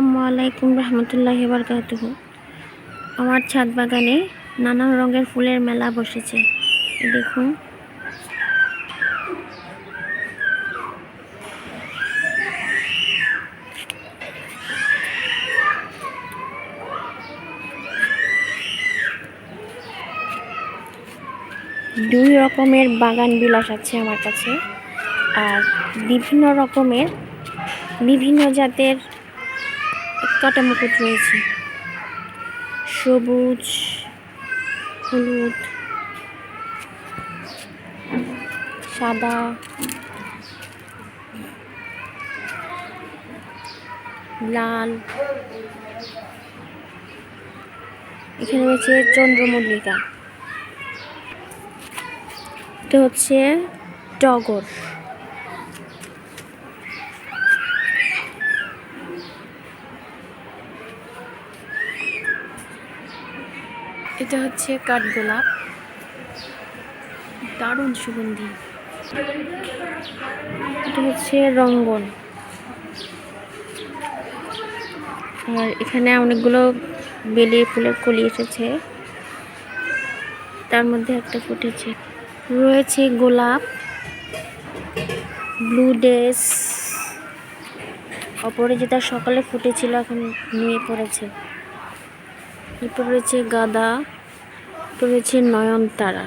আসসালামু আলাইকুম রহমতুল্লাহি বারকাতুহু। আমার ছাদ বাগানে নানান রঙের ফুলের মেলা বসেছে। দেখুন। দুই রকমের বাগান বিলাস আছে আমার কাছে। আর বিভিন্ন রকমের বিভিন্ন জাতের কাটা মুকুট রয়েছে? সবুজ হলুদ সাদা লাল। এখানে রয়েছে চন্দ্রমল্লিকা। এটা হচ্ছে টগর। এটা হচ্ছে কাঠগোলাপ। দারুণ সুগন্ধি। এটা হচ্ছে রঙ্গন। আর এখানে অনেকগুলো বেলি ফুলের কলি এসেছে। তার মধ্যে একটা ফুটেছে। রয়েছে গোলাপ, ব্লু ডেস অপরে যেটা সকালে ফুটেছিল, এখন নিয়ে পড়েছে। এরপর রয়েছে গাদা এরপর রয়েছে নয়নতারা।